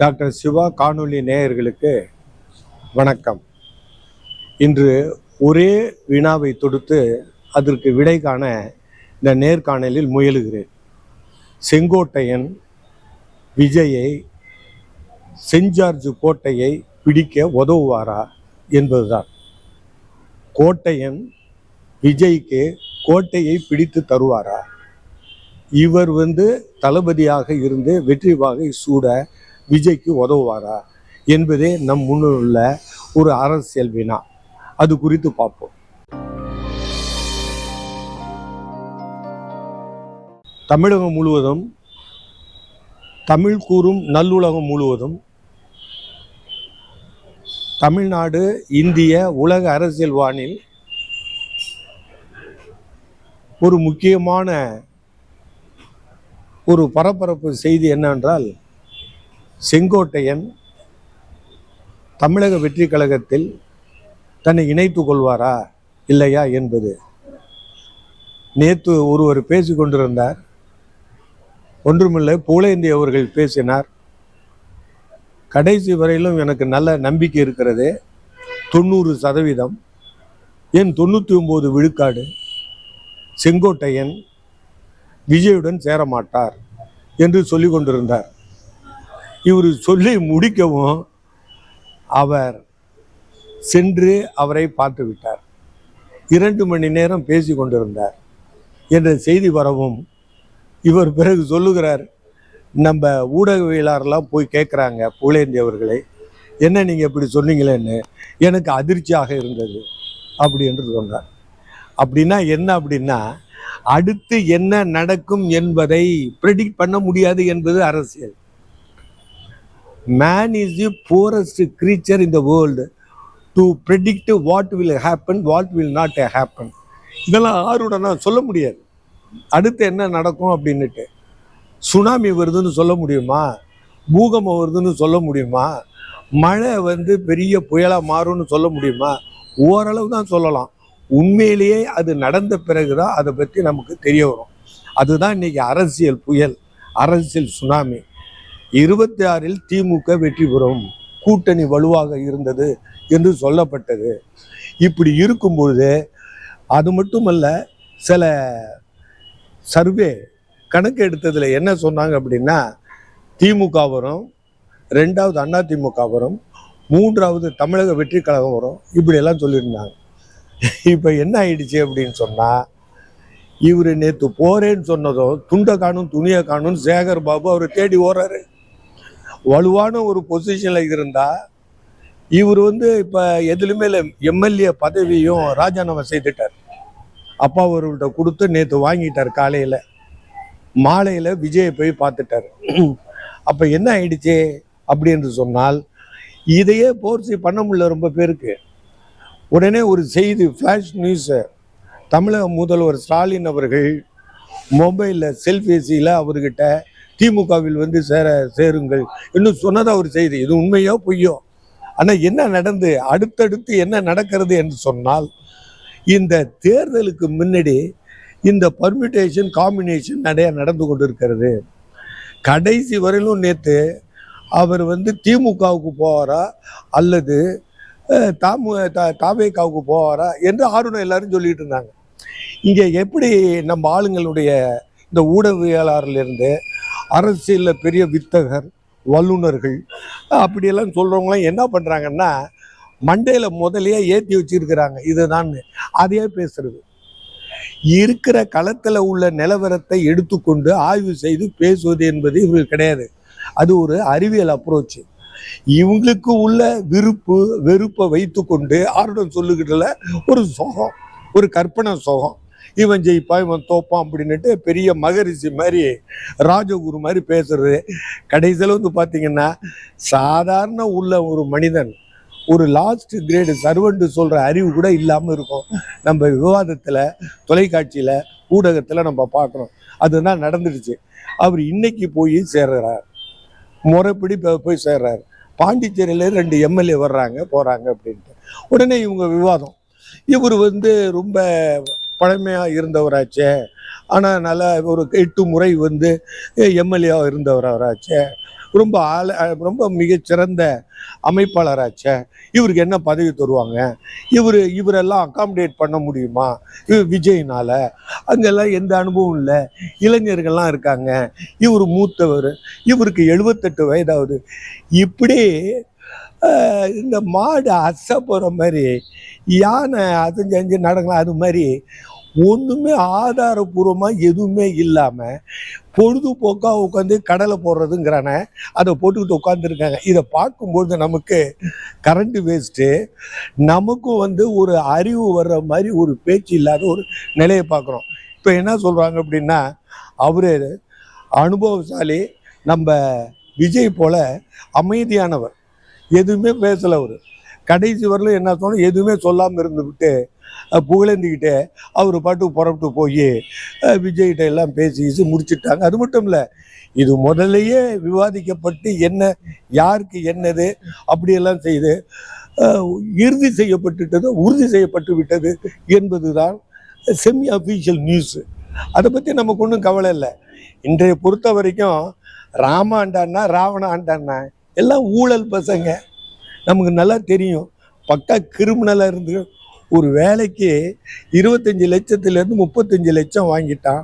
Doctor Siva காணொளி நேயர்களுக்கு வணக்கம். இன்று ஒரே வினாவை தொடுத்து அதற்கு விடை காண இந்த நேர்காணலில் முயலுகிறேன். செங்கோட்டையன் விஜயை செஞ்சார்ஜ் கோட்டையை பிடிக்க உதவுவாரா என்பதுதான். கோட்டையன் விஜய்க்கு கோட்டையை பிடித்து தருவாரா? இவர் வந்து தளபதியாக இருந்து வெற்றி வாகை சூட விஜய்க்கு உதவுவாரா என்பதே நம் முன்னுள்ள ஒரு அரசியல் வினா அது குறித்து பார்ப்போம். தமிழகம் முழுவதும் தமிழ் கூறும் நல்லுலகம் முழுவதும் தமிழ்நாடு இந்திய உலக அரசியல் வானில் ஒரு முக்கியமான ஒரு பரபரப்பு செய்தி என்னவென்றால் செங்கோட்டையன் தமிழக வெற்றி கழகத்தில் தன்னை இணைத்து கொள்வாரா இல்லையா என்பது. நேற்று ஒருவர் பேசி கொண்டிருந்தார். ஒன்றுமில்லை பூலேந்தி அவர்கள் பேசினார். கடைசி வரையிலும் எனக்கு நல்ல நம்பிக்கை இருக்கிறது. தொண்ணூறு சதவீதம். என் தொண்ணூற்றி ஒம்பது விழுக்காடு செங்கோட்டையன் விஜயுடன் சேரமாட்டார் என்று சொல்லி கொண்டிருந்தார். இவர் சொல்லி முடிக்கவும் அவர் சென்று அவரை பார்த்து விட்டார். இரண்டு மணி நேரம் பேசி கொண்டிருந்தார். என்ற செய்தி வரவும் இவர் பிறகு சொல்லுகிறார் நம்ம ஊடகவியலாளர்லாம் போய் கேட்குறாங்க புகழேந்தி அவர்களை. என்ன நீங்கள் இப்படி சொன்னீங்களேன்னு? எனக்கு அதிர்ச்சியாக இருந்தது. அப்படி என்று சொன்னார். அப்படின்னா என்ன அப்படின்னா அடுத்து என்ன நடக்கும் என்பதை ப்ரெடிக்ட் பண்ண முடியாது என்பது அரசியல். Man is the poorest creature in the world to predict what will happen what will not happen இதெல்லாம் ஆருடனா சொல்ல முடியாது. அடுத்து என்ன நடக்கும் அப்படின்னுட்டு. சுனாமி வருதுன்னு சொல்ல முடியுமா? பூகம்பம் வருதுன்னு சொல்ல முடியுமா? மழை வந்து பெரிய புயலாக மாறும்னு சொல்ல முடியுமா? ஓரளவு தான் சொல்லலாம். உண்மையிலேயே அது நடந்த பிறகு தான் அதை பற்றி நமக்கு தெரிய வரும். அதுதான் இன்னைக்கு அரசியல் புயல் அரசியல் சுனாமி. இருபத்தி ஆறில் திமுக வெற்றி பெறும் கூட்டணி வலுவாக இருந்தது என்று சொல்லப்பட்டது. இப்படி இருக்கும்பொழுது அது மட்டுமல்ல சில சர்வே கணக்கு எடுத்ததில் என்ன சொன்னாங்க அப்படின்னா திமுக வரும் ரெண்டாவது அண்ணா திமுக வரும் மூன்றாவது தமிழக வெற்றி கழகம் வரும் இப்படியெல்லாம் சொல்லியிருந்தாங்க. இப்போ என்ன ஆயிடுச்சு அப்படின்னு சொன்னால் இவர் நேற்று போறேன்னு சொன்னதும் துண்டை காணும் துணியை காணும் சேகர் பாபு அவரை தேடி ஓடுறாரு. வலுவான ஒரு பொசிஷனில் இருந்தால் இவர் வந்து இப்போ எதுலையுமே எம்எல்ஏ பதவியும் ராஜினாமா செய்துட்டார். அப்பா அவர்கள்ட்ட கொடுத்து நேற்று வாங்கிட்டார் காலையில். மாலையில் விஜயை போய் பார்த்துட்டார். அப்போ என்ன ஆயிடுச்சு அப்படி என்று சொன்னால் இதையே போர்ச்சி பண்ண முடியல ரொம்ப பேருக்கு. உடனே ஒரு செய்தி ஃப்ளாஷ் நியூஸு தமிழக முதல்வர் ஸ்டாலின் அவர்கள் மொபைலில் செல்பேசியில் அவர்கிட்ட திமுகவில் வந்து சேர சேருங்கள் இன்னும் சொன்னதா ஒரு செய்தி. இது உண்மையோ பொய்யோ? ஆனால் என்ன நடந்து அடுத்தடுத்து என்ன நடக்கிறது என்று சொன்னால் இந்த தேர்தலுக்கு முன்னாடி இந்த பர்மிட்டேஷன் காம்பினேஷன் நிறைய நடந்து கொண்டிருக்கிறது. கடைசி வரையிலும் நேற்று அவர் வந்து திமுகவுக்கு போவாரா? அல்லது தாமு த- போவாரா? என்று ஆர்வம் எல்லாரும் சொல்லிட்டு இருந்தாங்க. இங்கே எப்படி நம்ம ஆளுங்களுடைய இந்த ஊடகவியலாளர்லேருந்து அரசியலில் பெரிய வித்தகர் வல்லுனர்கள் அப்படியெல்லாம் சொல்கிறவங்களாம் என்ன பண்ணுறாங்கன்னா மண்டையில் முதலையே ஏற்றி வச்சிருக்கிறாங்க. இதுதான் அதையே பேசுறது. இருக்கிற களத்தில் உள்ள நிலவரத்தை எடுத்துக்கொண்டு ஆய்வு செய்து பேசுவது என்பது இவங்களுக்கு கிடையாது. அது ஒரு அறிவியல் அப்ரோச் இவங்களுக்கு உள்ள விருப்பு வெறுப்பை வைத்துக்கொண்டு ஆருடன் சொல்லுகிட்டல ஒரு சுகம் ஒரு கற்பனை சுகம். இவன் ஜெயிப்பான் இவன் தோப்பான் அப்படின்னுட்டு பெரிய மகரிஷி மாதிரி ராஜகுரு மாதிரி பேசுறது. கடைசியில் வந்து பார்த்தீங்கன்னா சாதாரண உள்ள ஒரு மனிதன் ஒரு லாஸ்ட் கிரேடு சர்வெண்ட் சொல்கிற அறிவு கூட இல்லாமல் இருக்கும். நம்ம விவாதத்தில் தொலைக்காட்சியில் ஊடகத்தில் நம்ம பார்க்குறோம் அதுதான் நடந்துடுச்சு. அவர் இன்னைக்கு போய் சேர்றார். முறைப்படி போய் சேர்றாரு. பாண்டிச்சேரியில் ரெண்டு எம்எல்ஏ வர்றாங்க போகிறாங்க அப்படின்ட்டு. உடனே இவங்க விவாதம். இவர் வந்து ரொம்ப பழமையாக இருந்தவராச்சே. ஆனால் நல்லா ஒரு எட்டு முறை வந்து எம்எல்ஏவாக இருந்தவராச்சே. ரொம்ப ஆள ரொம்ப மிகச்சிறந்த அமைப்பாளராச்சே. இவருக்கு என்ன பதவி தருவாங்க? இவர் இவரெல்லாம் அகாமடேட் பண்ண முடியுமா? இவர் விஜய்னால். அங்கெல்லாம் எந்த அனுபவம் இல்லை. இளைஞர்கள்லாம் இருக்காங்க. இவர் மூத்தவர். இவருக்கு எழுபத்தெட்டு வயதாவது. இப்படி இந்த மாடு அச போகிற மாதிரி யானை அசைஞ்சு அஞ்சு நடக்கலாம் அது மாதிரி ஒன்றுமே ஆதாரபூர்வமாக எதுவுமே இல்லாமல் பொழுதுபோக்காக உட்காந்து கடலை போடுறதுங்கிறான. அதை போட்டுக்கிட்டு உட்காந்துருக்காங்க இதை பார்க்கும்பொழுது நமக்கு கரண்ட்டு வேஸ்ட்டு நமக்கும் வந்து ஒரு அறிவு வர்ற மாதிரி ஒரு பேச்சு இல்லாத ஒரு நிலையை பார்க்குறோம். இப்போ என்ன சொல்கிறாங்க அப்படின்னா அவர் அனுபவசாலி நம்ம விஜய் போல அமைதியானவர். எதுவுமே பேசலை அவர். கடைசி வரலும் என்ன சொன்னோம் எதுவுமே சொல்லாமல் இருந்துவிட்டு புகழேந்திக்கிட்டே அவர் பாட்டுக்கு புறப்பட்டு போய் விஜய்கிட்ட எல்லாம் பேசி முடிச்சுட்டாங்க. அது மட்டும் இல்லை இது முதல்லையே விவாதிக்கப்பட்டு என்ன யாருக்கு என்னது அப்படியெல்லாம் செய்து இறுதி செய்யப்பட்டுட்டது உறுதி செய்யப்பட்டு விட்டது என்பதுதான் செமி அஃபீஷியல் நியூஸு அதை பற்றி நமக்கு ஒன்றும் கவலை இல்லை. இன்றைய பொறுத்த வரைக்கும் ராம ஆண்டான்னா ராவண ஆண்டான்னா எல்லாம் ஊழல் பசங்க. நமக்கு நல்லா தெரியும். பக்கா கிரிமினலாக இருந்து ஒரு வேலைக்கு இருபத்தஞ்சி லட்சத்துலேருந்து முப்பத்தஞ்சு லட்சம் வாங்கிட்டான்.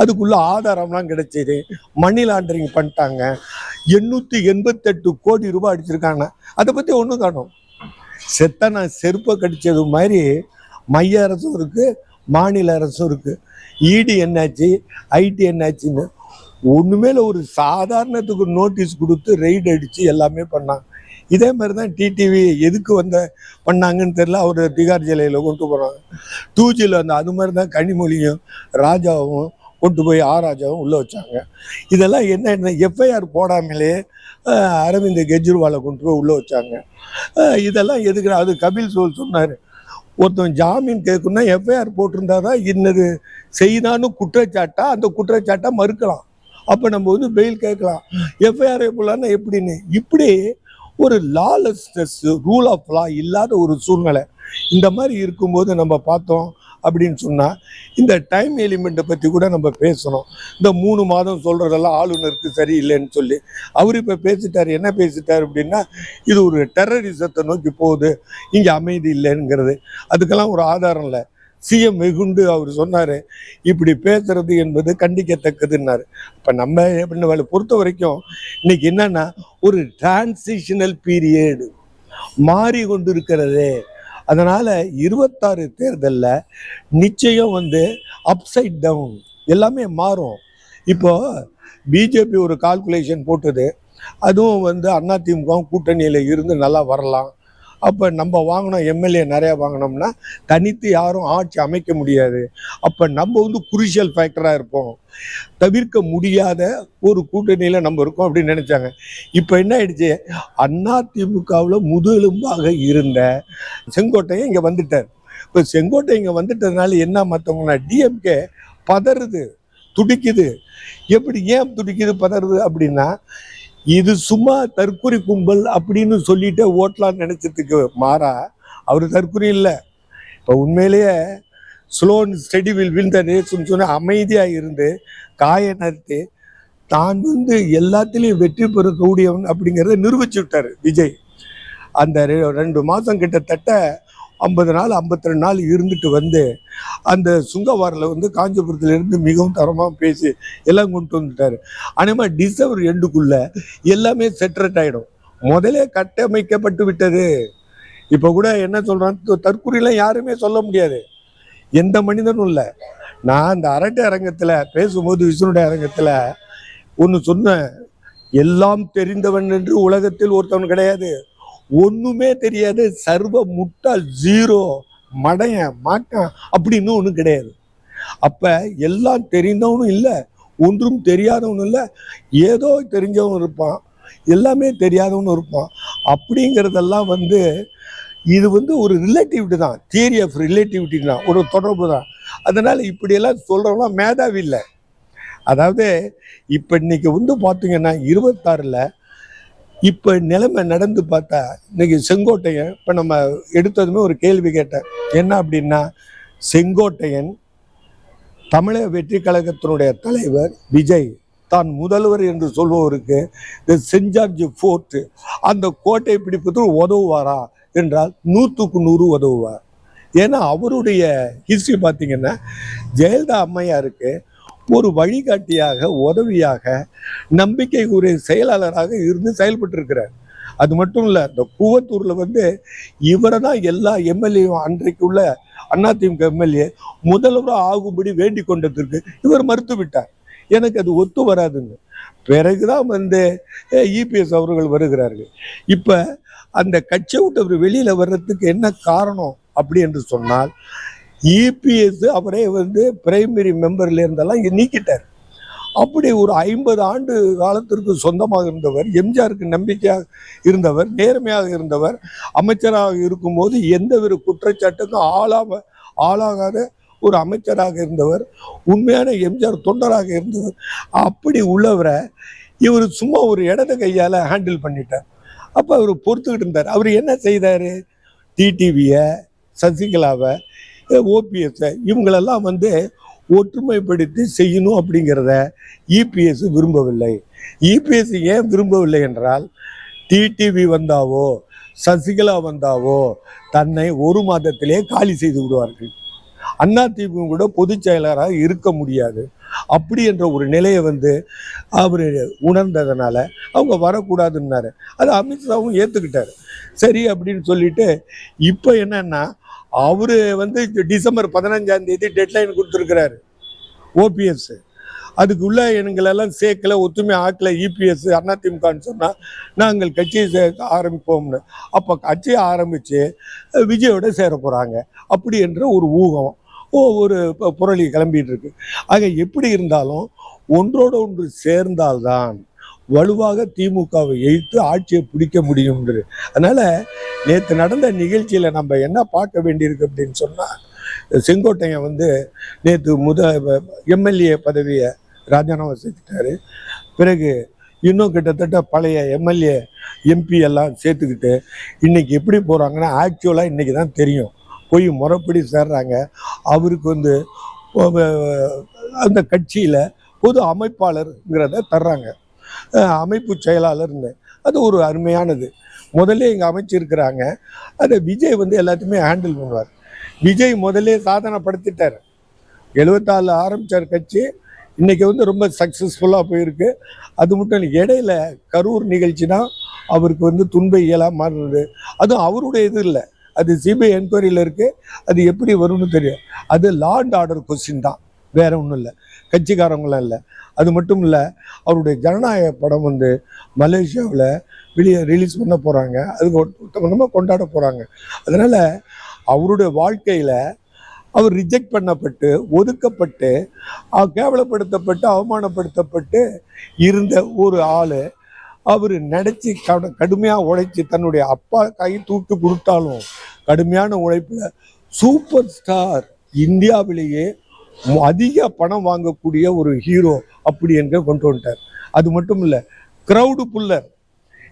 அதுக்குள்ளே ஆதாரம்லாம் கிடைச்சிது. மணி லாண்டரிங் பண்ணிட்டாங்க. எண்ணூற்றி எண்பத்தெட்டு கோடி ரூபாய் அடிச்சிருக்காங்க. அதை பற்றி ஒன்றும் காணும். செத்த நான் செருப்பை கடிச்சது மாதிரி மைய அரசும் இருக்குது மாநில அரசும் இருக்குது இடி என்னாச்சு? ஐடி என்னாச்சுன்னு ஒன்றுமேல ஒரு சாதாரணத்துக்கு நோட்டீஸ் கொடுத்து ரெய்டு அடித்து எல்லாமே பண்ணாங்க இதே மாதிரி தான் டிடிவி எதுக்கு வந்த பண்ணாங்கன்னு தெரில அவர் திகார் ஜிலையில் கொண்டு போகிறாங்க டூஜியில் வந்து அது மாதிரி தான் கனிமொழியும் ராஜாவும் கொண்டு போய் ஆராஜாவும் உள்ளே வச்சாங்க. இதெல்லாம் என்ன எஃப்ஐஆர் போடாமலே அரவிந்த் கெஜ்ரிவாலை கொண்டு போய் உள்ளே வச்சாங்க. இதெல்லாம் எதுக்கு அது கபில் சோல் சொன்னார். ஒருத்தன் ஜாமீன் கேட்கணும்னா எஃப்ஐஆர் போட்டிருந்தா தான் இன்னது செய்தான்னு குற்றச்சாட்டா அந்த குற்றச்சாட்டை மறுக்கலாம். அப்போ நம்ம வந்து பெயில் கேட்கலாம். எஃப்ஐஆர் எப்படிலான்னா எப்படின்னு? இப்படி ஒரு லாலெஸ்னஸ் ரூல் ஆஃப் லா இல்லாத ஒரு சூழ்நிலை. இந்த மாதிரி இருக்கும்போது நம்ம பார்த்தோம் அப்படின்னு சொன்னால் இந்த டைம் எலிமெண்ட்டை பற்றி கூட நம்ம பேசணும். இந்த மூணு மாதம் சொல்கிறதெல்லாம் ஆளுநருக்கு சரியில்லைன்னு சொல்லி. அவர் இப்போ பேசிட்டார் என்ன பேசிட்டார் அப்படின்னா இது ஒரு டெரரிசத்தை நோக்கி போகுது இங்கே அமைதி இல்லைங்கிறது. அதுக்கெல்லாம் ஒரு ஆதாரம் இல்லை. சிஎம் வெகுண்டு அவர் சொன்னார் இப்படி பேசுறது என்பது கண்டிக்கத்தக்கதுன்னாரு. இப்போ நம்ம எப்படின்னு பொறுத்த வரைக்கும் இன்னைக்கு என்னன்னா ஒரு டிரான்சிஷனல் பீரியடு மாறி கொண்டு இருக்கிறது அதனால் இருபத்தாறு தேர்தலில் நிச்சயம் வந்து அப்சைட் டவுன் எல்லாமே மாறும். இப்போது பிஜேபி ஒரு கால்குலேஷன் போட்டது அதுவும் வந்து அதிமுகவும் கூட்டணியில் இருந்து நல்லா வரலாம். அப்போ நம்ம வாங்கினோம் எம்எல்ஏ நிறையா வாங்கினோம்னா தனித்து யாரும் ஆட்சி அமைக்க முடியாது. அப்போ நம்ம வந்து குருஷியல் ஃபேக்டராக இருப்போம். தவிர்க்க முடியாத ஒரு கூட்டணியில் நம்ம இருக்கோம் அப்படின்னு நினச்சாங்க. இப்போ என்ன ஆயிடுச்சு? திமுகவில் முதுகெலும்பாக இருந்த செங்கோட்டையன் இங்கே வந்துட்டார். இப்போ செங்கோட்டை இங்கே வந்துட்டதுனால என்ன மற்றவங்கன்னா டிஎம்கே பதறுது துடிக்குது. எப்படி ஏன் துடிக்குது பதறுது அப்படின்னா இது சும்மா தற்கொலை கும்பல் அப்படின்னு சொல்லிட்டு ஓட்டலாம்னு நினைச்சதுக்கு மாறா அவர் தற்கொலை இல்லை. இப்போ உண்மையிலேயே slow and steady will win the சொன்ன அமைதியாக இருந்து காய நறுத்து தான் வந்து எல்லாத்துலேயும் வெற்றி பெறக்கூடியவன் அப்படிங்கிறத நிரூபிச்சு விட்டார் விஜய். அந்த ரெ- ரெண்டு மாதம் கிட்டத்தட்ட ஐம்பது நாள் ஐம்பத்தி ரெண்டு நாள் இருந்துட்டு வந்து அந்த சுங்கவாரில் வந்து காஞ்சிபுரத்துலேருந்து மிகவும் தரமாக பேசி எல்லாம் கொண்டு வந்துட்டார். ஆனால் டிசம்பர் எண்டுக்குள்ள எல்லாமே செட்ரட் ஆகிடும் முதலே கட்டமைக்கப்பட்டு விட்டது. இப்போ கூட என்ன சொல்கிறான் தற்கொலைலாம் யாருமே சொல்ல முடியாது. எந்த மனிதனும் இல்லை. நான் அந்த அரட்டை அரங்கத்தில் பேசும்போது விஷ்ணுடைய அரங்கத்தில் ஒன்று சொன்னேன். எல்லாம் தெரிந்தவன் என்று உலகத்தில் ஒருத்தவன் கிடையாது. ஒண்ணுமே தெரியாது. சர்வ முட்டால் ஜீரோ மடைய மாட்டான் அப்படின்னு ஒன்றும் கிடையாது. அப்ப எல்லாம் தெரிந்தவனும் இல்லை ஒன்றும் தெரியாதவனும் இல்லை ஏதோ தெரிஞ்சவன் இருப்பான் எல்லாமே தெரியாதவனும் இருப்பான். அப்படிங்கிறதெல்லாம் வந்து இது வந்து ஒரு ரிலேட்டிவிட்டி தான் தியரி ஆஃப் ரிலேட்டிவிட்டி தான் ஒரு தொடர்பு தான். அதனால இப்படியெல்லாம் சொல்றவங்க மேதாவி இல்லை. அதாவது இப்போ இன்னைக்கு வந்து பார்த்தீங்கன்னா இருபத்தாறில் இப்போ நிலைமை நடந்து பார்த்தா இன்னைக்கு செங்கோட்டையன் இப்போ நம்ம எடுத்ததுமே ஒரு கேள்வி கேட்டேன். என்ன அப்படின்னா செங்கோட்டையன் தமிழக வெற்றி கழகத்தினுடைய தலைவர் விஜய். தான் முதல்வர் என்று சொல்பவருக்கு இந்த சென்ட் ஜார்ஜ் ஃபோர்ட்டு அந்த கோட்டை பிடிப்பதற்கு உதவுவாரா? என்றால் நூற்றுக்கு நூறு உதவுவார். ஏன்னா அவருடைய ஹிஸ்ட்ரி பார்த்தீங்கன்னா ஜெயலலிதா அம்மையாருக்கு ஒரு வழிகாட்டியாக உதவியாக நம்பிக்கைக்குரிய செயலாளராக இருந்து செயல்பட்டு இருக்கிறார் அது மட்டும் இல்லை இந்த கூவத்தூரில் வந்து இவரை தான் எல்லா எம்எல்ஏவும் அன்றைக்கு உள்ள அதிமுக எம்எல்ஏ முதல்வராக ஆகும்படி வேண்டிக் கொண்டதற்கு இவர் மறுத்து விட்டார் எனக்கு அது ஒத்து வராதுங்க பிறகுதான் வந்து இபிஎஸ் அவர்கள் வருகிறார்கள். இப்போ அந்த கட்சியை விட்டு அவர் வெளியில் வர்றதுக்கு என்ன காரணம் அப்படி என்று சொன்னால் இபிஎஸ் அவரே வந்து பிரைமரி மெம்பர்ல இருந்தெல்லாம் நீக்கிட்டார். அப்படி ஒரு ஐம்பது ஆண்டு காலத்திற்கு சொந்தமாக இருந்தவர் எம்ஜிஆருக்கு நம்பிக்கையாக இருந்தவர் நேர்மையாக இருந்தவர் அமைச்சராக இருக்கும்போது எந்த ஒரு குற்றச்சாட்டுக்கும் ஆளாம ஆளாகாத ஒரு அமைச்சராக இருந்தவர் உண்மையான எம்ஜிஆர் தொண்டராக இருந்தவர். அப்படி உள்ளவரை இவர் சும்மா ஒரு இடது கையால் ஹேண்டில் பண்ணிட்டார். அப்போ அவர் பொறுத்துக்கிட்டு இருந்தார். அவர் என்ன செய்தார்? டிடிவியை சசிகலாவை ஓபிஎஸ்ஸை இவங்களெல்லாம் வந்து ஒற்றுமைப்படுத்தி செய்யணும் அப்படிங்கிறத இபிஎஸ் விரும்பவில்லை. இபிஎஸ் ஏன் விரும்பவில்லை என்றால் டிடிவி வந்தாவோ சசிகலா வந்தாவோ தன்னை ஒரு மாதத்திலே காலி செய்து விடுவார்கள். அண்ணா திமுக கூட பொதுச் செயலராக இருக்க முடியாது. அப்படி என்ற ஒரு நிலையை வந்து அவர் உணர்ந்ததுனால அவங்க வரக்கூடாதுன்னாரு. அது அமித்ஷாவும் ஏற்றுக்கிட்டாரு சரி அப்படின்னு சொல்லிட்டு இப்போ என்னன்னா அவர் வந்து டிசம்பர் பதினஞ்சாம் தேதி டெட்லைன் கொடுத்துருக்கிறாரு. ஓபிஎஸ் அதுக்குள்ள எங்களெல்லாம் சேர்க்கல ஒத்துமை ஆக்கல. இபிஎஸ் அதிமுகன்னு சொன்னால் நாங்கள் கட்சியை சேர்க்க ஆரம்பிப்போம்னு. அப்போ கட்சியை ஆரம்பித்து விஜயோட சேர போகிறாங்க அப்படி என்ற ஒரு ஊகம் ஓ ஒரு ப- புரளி கிளம்பிட்டு இருக்கு. ஆக எப்படி இருந்தாலும் ஒன்றோட ஒன்று சேர்ந்தால்தான் வலுவாக திமுகவை எதிர்த்து ஆட்சியை பிடிக்க முடியும்ன்றது. அதனால நேற்று நடந்த நிகழ்ச்சியில நம்ம என்ன பார்க்க வேண்டியிருக்கு அப்படின்னு சொன்னா செங்கோட்டையன் வந்து நேற்று முத எம்எல்ஏ பதவியை ராஜினாமா செஞ்சுட்டாரு பிறகு இன்னும் கிட்டத்தட்ட பழைய எம்எல்ஏ எம்பி எல்லாம் சேர்த்துக்கிட்டு இன்னைக்கு எப்படி போகிறாங்கன்னா ஆக்சுவலாக இன்னைக்கு தான் தெரியும். போய் முறைப்படி சேர்றாங்க. அவருக்கு வந்து அந்த கட்சியில் பொது அமைப்பாளருங்கிறத தர்றாங்க. அமைப்பு செயலாளர்னு. அது ஒரு அருமையானது. முதல்ல இங்கே அமைச்சிருக்கிறாங்க. அதை விஜய் வந்து எல்லாத்தையுமே ஹேண்டில் பண்ணுவார். விஜய் முதல்ல சாதனைப்படுத்திட்டார் எழுபத்தாறில் ஆரம்பித்தார் கட்சி. இன்றைக்கி வந்து ரொம்ப சக்ஸஸ்ஃபுல்லாக போயிருக்கு. அது மட்டும் இல்லை இடையில கரூர் நிகழ்ச்சி தான் அவருக்கு வந்து துன்ப இயலாக மாறுறது அதுவும் அவருடைய இது இல்லை. அது சிபிஐ என்கொயரியில் இருக்குது அது எப்படி வரும்னு தெரியும். அது லாண்ட் ஆர்டர் கொஸ்டின் தான். வேற ஒன்றும் இல்லை. கட்சிக்காரங்களாம் இல்லை. அது மட்டும் இல்லை அவருடைய ஜனநாயக படம் வந்து மலேசியாவில் வெளியே ரிலீஸ் பண்ண போகிறாங்க அதுக்கு கொஞ்சமாக கொண்டாட போகிறாங்க அதனால் அவருடைய வாழ்க்கையில் அவர் ரிஜெக்ட் பண்ணப்பட்டு ஒதுக்கப்பட்டு கேவலப்படுத்தப்பட்டு அவமானப்படுத்தப்பட்டு இருந்த ஒரு ஆள் அவர் நினச்சி கடு கடுமையாக உழைச்சி தன்னுடைய அப்பா கை தூக்கி கொடுத்தாலும் கடுமையான உழைப்பில் சூப்பர் ஸ்டார் இந்தியாவிலேயே அதிக பணம் வாங்கக்கூடிய ஒரு ஹீரோ அப்படி என்க கொண்டு வந்துட்டார். அது மட்டும் இல்லை க்ரௌடு புல்லர்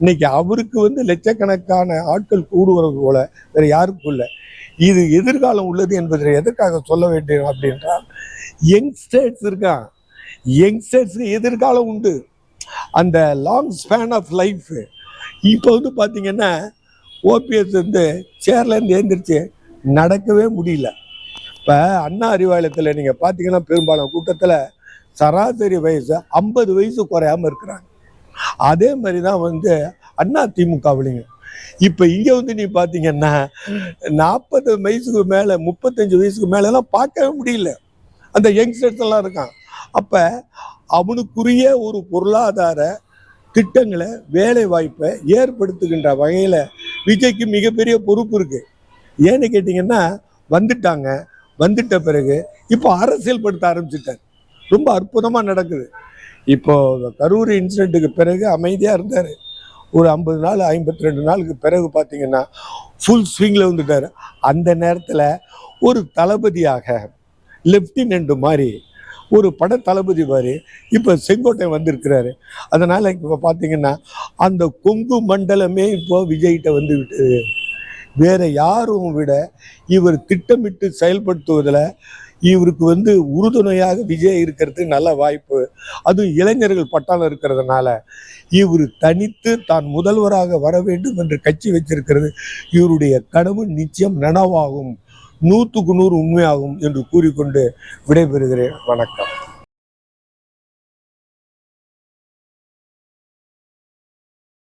இன்னைக்கு அவருக்கு வந்து லட்சக்கணக்கான ஆட்கள் கூடுவது போல வேற யாருக்கும் இல்லை. இது எதிர்காலம் உள்ளது என்பதை எதற்காக சொல்ல வேண்டும் அப்படின்றால் யங்ஸ்டர்ஸ் இருக்கான் யங்ஸ்டர்ஸ்க்கு எதிர்காலம் உண்டு. அந்த லாங் ஸ்பேன் ஆஃப் லைஃப் இப்போ வந்து பார்த்தீங்கன்னா ஓபிஎஸ் வந்து சேர்லேருந்து எழுந்திரிச்சு நடக்கவே முடியல. இப்போ அண்ணா அறிவாலயத்தில் நீங்கள் பார்த்தீங்கன்னா பெரும்பாலான கூட்டத்தில் சராசரி வயசு ஐம்பது வயசு குறையாம இருக்கிறாங்க. அதே மாதிரி தான் வந்து அண்ணா திமுகவிலைங்க இப்போ இங்கே வந்து நீ பார்த்தீங்கன்னா நாற்பது வயசுக்கு மேலே முப்பத்தஞ்சு வயசுக்கு மேலெல்லாம் பார்க்கவே முடியல. அந்த யங்ஸ்டர்ஸ் எல்லாம் இருக்கான் அப்போ அவனுக்குரிய ஒரு பொருளாதார திட்டங்களை வேலை வாய்ப்பை ஏற்படுத்துகின்ற வகையில் விஜய்க்கு மிகப்பெரிய பொறுப்பு இருக்குது ஏன்னு கேட்டிங்கன்னா வந்துட்டாங்க. வந்துட்ட பிறகு இப்போ அரசியல்படுத்த ஆரம்பிச்சிட்டார். ரொம்ப அற்புதமாக நடக்குது. இப்போ கரூர் இன்சிடெண்ட்டுக்கு பிறகு அமைதியாக இருந்தார். ஒரு ஐம்பது நாள் ஐம்பத்தி ரெண்டு நாளுக்கு பிறகு பார்த்தீங்கன்னா ஃபுல் ஸ்விங்கில் வந்துட்டார். அந்த நேரத்தில் ஒரு தளபதியாக லெப்டினன்ட் மாதிரி ஒரு பட தளபதி மாதிரி இப்போ செங்கோட்டை வந்திருக்கிறாரு. அதனால் இப்போ பார்த்தீங்கன்னா அந்த கொங்கு மண்டலமே இப்போ விஜய்கிட்ட வந்து விட்டது வேற யாரும் விட இவர் திட்டமிட்டு செயல்படுத்துவதில் இவருக்கு வந்து உறுதுணையாக விஜய் இருக்கிறதுக்கு நல்ல வாய்ப்பு. அதுவும் இளைஞர்கள் பட்டாளம் இருக்கிறதுனால இவர் தனித்து தான் முதல்வராக வர வேண்டும் என்று கட்சி வச்சிருக்கிறது. இவருடைய கனவு நிச்சயம் நனவாகும். நூற்றுக்கு நூறு உண்மையாகும் என்று கூறிக்கொண்டு விடைபெறுகிறேன். வணக்கம்.